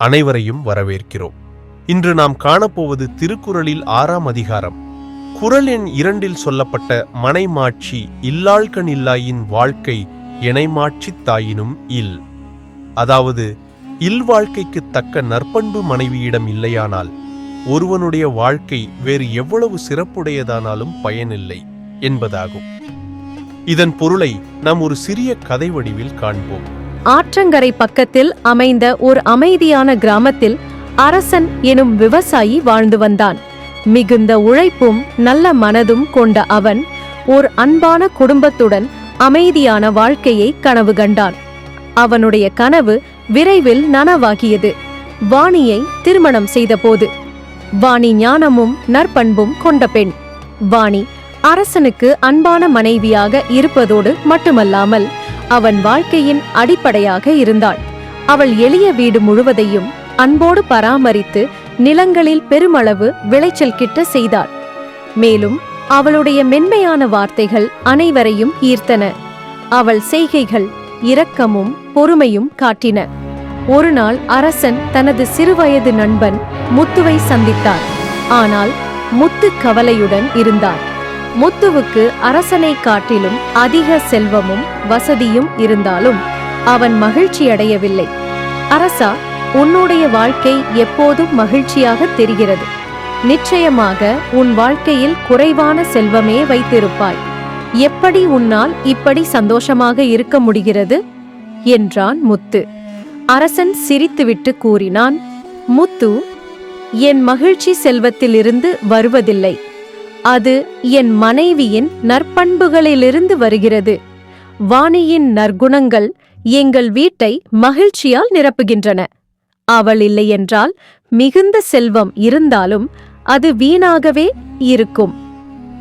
அனைவரையும் வரவேற்கிறோம். இன்று நாம் காணப்போவது திருக்குறளில் ஆறாம் அதிகாரம். குறள் எண் இரண்டில் சொல்லப்பட்ட மனைமாட்சி இல்லாள்கண் இல்லாயின் வாழ்க்கை இணைமாட்சி தாயினும் இல். அதாவது இல் வாழ்க்கைக்கு தக்க நற்பண்பு மனைவியிடம் இல்லையானால் ஒருவனுடைய வாழ்க்கை வேறு எவ்வளவு சிறப்புடையதானாலும் பயனில்லை என்பதாகும். இதன் பொருளை நாம் ஒரு சிறிய கதை வடிவில் காண்போம். ஆற்றங்கரை பக்கத்தில் அமைந்த ஒரு அமைதியான கிராமத்தில் அரசன் எனும் விவசாயி வாழ்ந்து வந்தான். மிகுந்த உழைப்பும் நல்ல மனதும் கொண்ட அவன் ஓர் அன்பான குடும்பத்துடன் அமைதியான வாழ்க்கையை கனவு கண்டான். அவனுடைய கனவு விரைவில் நனவாகியது. வாணியை திருமணம் செய்தபோது வாணி ஞானமும் நற்பண்பும் கொண்ட பெண். வாணி அரசனுக்கு அன்பான மனைவியாக இருப்பதோடு மட்டுமல்லாமல் அவன் வாழ்க்கையின் அடிப்படையாக இருந்தாள். அவள் எளிய வீடு முழுவதையும் அன்போடு பராமரித்து நிலங்களில் பெருமளவு விளைச்சல் கிட்ட செய்தாள். மேலும் அவளுடைய மென்மையான வார்த்தைகள் அனைவரையும் ஈர்த்தன. அவள் செய்கைகள் இரக்கமும் பொறுமையும் காட்டின. ஒரு நாள் அரசன் தனது சிறுவயது நண்பன் முத்துவை சந்தித்தார். ஆனால் முத்து கவலையுடன் இருந்தார். முத்துவுக்கு அரசனை காட்டிலும் அதிக செல்வமும் வசதியும் இருந்தாலும் அவன் மகிழ்ச்சியடையவில்லை அரசா உன்னுடைய வாழ்க்கை எப்போதும் மகிழ்ச்சியாக தெரிகிறது. நிச்சயமாக உன் வாழ்க்கையில் குறைவான செல்வமே வைத்திருப்பாய். எப்படி உன்னால் இப்படி சந்தோஷமாக இருக்க முடிகிறது? என்றான் முத்து. அரசன் சிரித்துவிட்டு கூறினான் முத்து என் மகிழ்ச்சி செல்வத்திலிருந்து வருவதில்லை. அது என் மனைவியின் நற்பண்புகளிலிருந்து வருகிறது. வாணியின் நற்குணங்கள் எங்கள் வீட்டை மகிழ்ச்சியால் நிரப்புகின்றன. அவள் இல்லையென்றால் மிகுந்த செல்வம் இருந்தாலும் அது வீணாகவே இருக்கும்.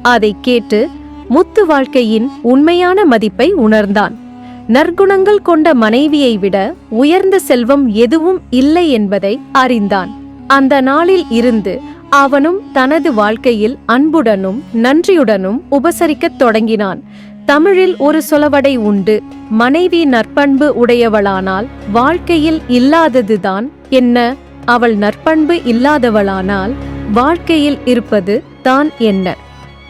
அதைக் கேட்டு முத்து வாழ்க்கையின் உண்மையான மதிப்பை உணர்ந்தான். நற்குணங்கள் கொண்ட மனைவியை விட உயர்ந்த செல்வம் எதுவும் இல்லை என்பதை அறிந்தான். அந்த நாளில் இருந்து அவனும் தனது வாழ்க்கையில் அன்புடனும் நன்றியுடனும் உபசரிக்கத் தொடங்கினான். தமிழில் ஒரு சொலவடை உண்டு மனைவி நற்பண்பு உடையவளானால் வாழ்க்கையில் இல்லாததுதான் என்ன? அவள் நற்பண்பு இல்லாதவளானால் வாழ்க்கையில் இருப்பது தான் என்ன?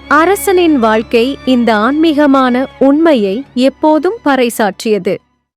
அரசனின் வாழ்க்கை இந்த ஆன்மீகமான உண்மையை எப்போதும் பறைசாற்றியது.